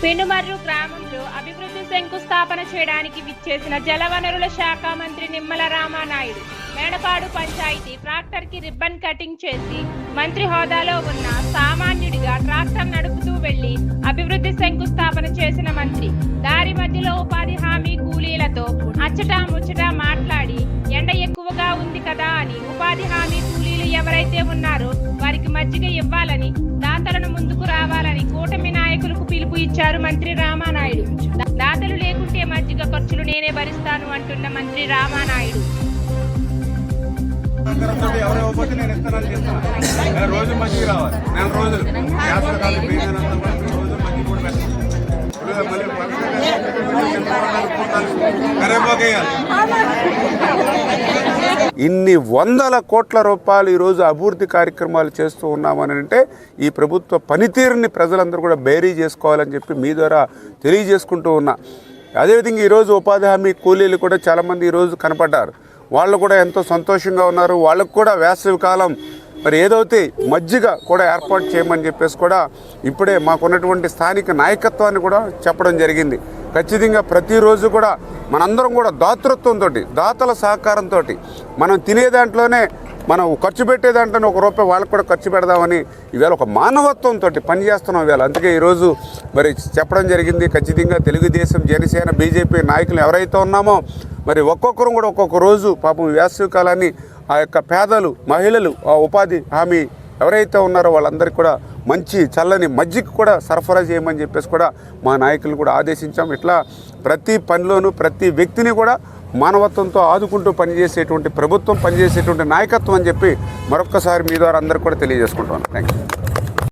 పెనుమర్రు గ్రామంలో అభివృద్ధి శంకుస్థాపన చేయడానికి విచ్చేసిన జలవనరుల శాఖ మంత్రి నిమ్మల రామానాయుడు మేడపాడు పంచాయతీ ట్రాక్టర్కి రిబ్బన్ కటింగ్ చేసి మంత్రి హోదాలో ఉన్న సామాన్యుడిగా ట్రాక్టర్ నడుపుతూ వెళ్ళి అభివృద్ధి శంకుస్థాపన చేసిన మంత్రి దారి మధ్యలో ఉపాధి హామీ కూలీలతో అచ్చటా ముచ్చటా మాట్లాడి ఎండ ఎక్కువగా ఉంది కదా అని ఉపాధి హామీ కూలీలు ఎవరైతే ఉన్నారో వారికి మజ్జిగ ఇవ్వాలని దాతలను ముందుకు రావాలని ఇచ్చారు మంత్రి రామానాయుడు. దాతలు లేకుంటే మజ్జిగ ఖర్చులు నేనే భరిస్తాను అంటున్న మంత్రి రామానాయుడు. రోజు మజ్జిగ రావాలి. నెల రోజులు. రోజు మళ్ళీ ఇన్ని వందల కోట్ల రూపాయలు ఈరోజు అభివృద్ధి కార్యక్రమాలు చేస్తూ ఉన్నామని అంటే ఈ ప్రభుత్వ పనితీరుని ప్రజలందరూ కూడా బేరీ చేసుకోవాలని చెప్పి మీ ద్వారా తెలియజేసుకుంటూ ఉన్నా. అదేవిధంగా ఈరోజు ఉపాధి హామీ కూలీలు కూడా చాలామంది ఈరోజు కనపడ్డారు. వాళ్ళు కూడా ఎంతో సంతోషంగా ఉన్నారు. వాళ్ళకు కూడా వేసవి కాలం మరి ఏదైతే మజ్జిగ కూడా ఏర్పాటు చేయమని చెప్పేసి కూడా ఇప్పుడే మాకున్నటువంటి స్థానిక నాయకత్వాన్ని కూడా చెప్పడం జరిగింది. ఖచ్చితంగా ప్రతిరోజు కూడా మనందరం కూడా దాతృత్వంతో దాతల సహకారంతో మనం తినే దాంట్లోనే మనం ఖర్చు పెట్టే దాంట్లోనే ఒక రూపాయి వాళ్ళకు కూడా ఖర్చు పెడదామని ఈవేళ ఒక మానవత్వంతో పనిచేస్తున్నాం ఇవాళ. అందుకే ఈరోజు మరి చెప్పడం జరిగింది. ఖచ్చితంగా తెలుగుదేశం జనసేన బీజేపీ నాయకులు ఎవరైతే ఉన్నామో మరి ఒక్కొక్కరు కూడా ఒక్కొక్క రోజు పాపం వేసవి కాలాన్ని ఆ యొక్క పేదలు మహిళలు ఆ ఉపాధి హామీ ఎవరైతే ఉన్నారో వాళ్ళందరికీ కూడా మంచి చల్లని మజ్జిగ కూడా సరఫరా చేయమని చెప్పేసి కూడా మా నాయకులు కూడా ఆదేశించాం. ఇట్లా ప్రతి పనిలోనూ ప్రతి వ్యక్తిని కూడా మానవత్వంతో ఆదుకుంటూ పనిచేసేటువంటి ప్రభుత్వం పనిచేసేటువంటి నాయకత్వం అని చెప్పి మరొక్కసారి మీ ద్వారా అందరికీ కూడా తెలియజేసుకుంటున్నాను. Thank you